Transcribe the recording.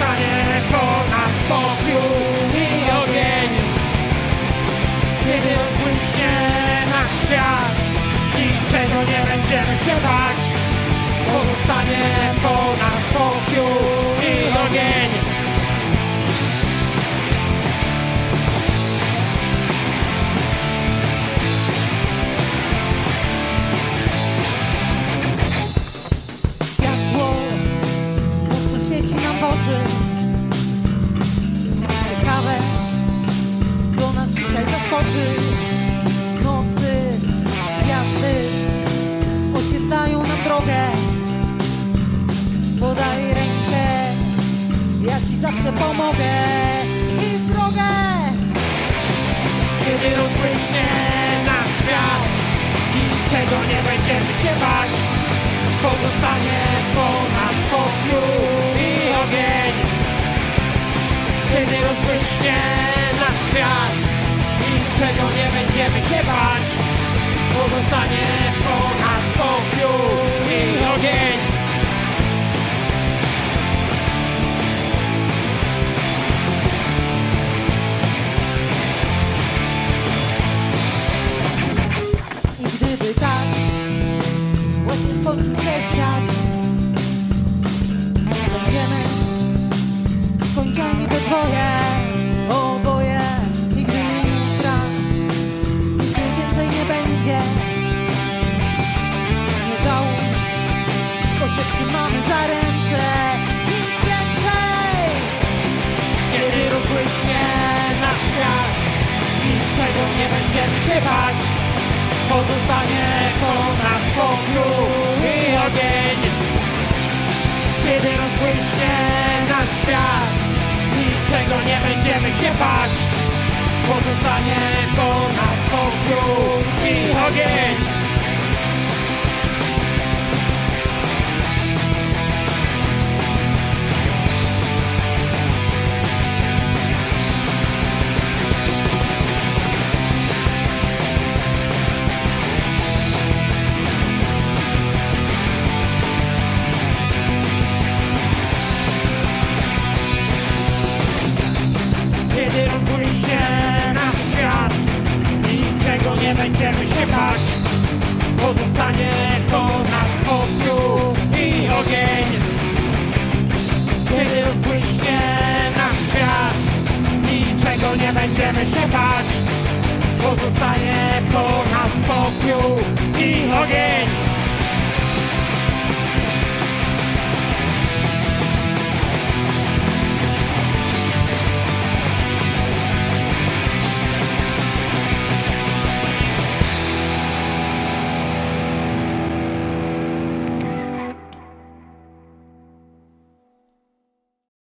Pozostanie po nas popiół i ogień. Kiedy rozbłyśnie nasz świat Niczego nie będziemy się bać oczy Ciekawe, co nas dzisiaj zaskoczy. Nocy gwiazdy oświetlają nam drogę. Podaj rękę, ja ci zawsze pomogę. I w drogę! Kiedy rozbłyśnie nasz świat Niczego nie będziemy się bać Pozostanie po nas Niczego nie będziemy się bać. Pozostanie po nas popiół i ogień się Pozostanie po nas popiół i ogień. Kiedy rozbłyśnie nasz świat Niczego nie będziemy się bać. Pozostanie po nas popiół nie będziemy się bać. Pozostanie po nas popiół i ogień. Kiedy rozbłyśnie nasz świat Niczego nie będziemy się bać. Pozostanie po nas ogień